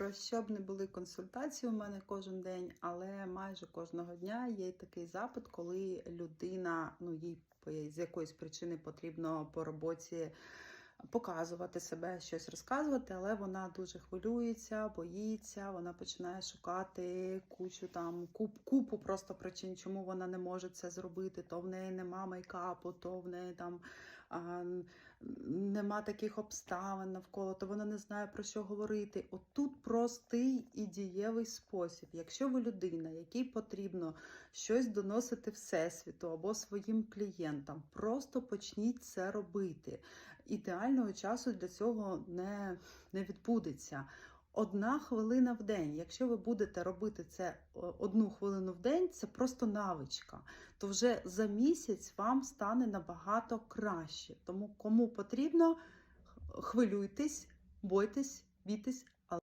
Про що б не були консультації у мене кожен день, але майже кожного дня є такий запит, коли людина, ну їй з якоїсь причини потрібно по роботі показувати себе, щось розказувати, але вона дуже хвилюється, боїться, вона починає шукати кучу там куп, купу просто причин, чому вона не може це зробити. То в неї нема мейкапу, то в неї там а, нема таких обставин навколо, то вона не знає про що говорити. От тут простий і дієвий спосіб. Якщо ви людина, якій потрібно щось доносити всесвіту або своїм клієнтам, просто почніть це робити. Ідеального часу для цього не, не відбудеться. Одна хвилина в день. Якщо ви будете робити це одну хвилину в день, це просто навичка. То вже за місяць вам стане набагато краще. Тому кому потрібно, хвилюйтесь, бойтесь, бійтесь,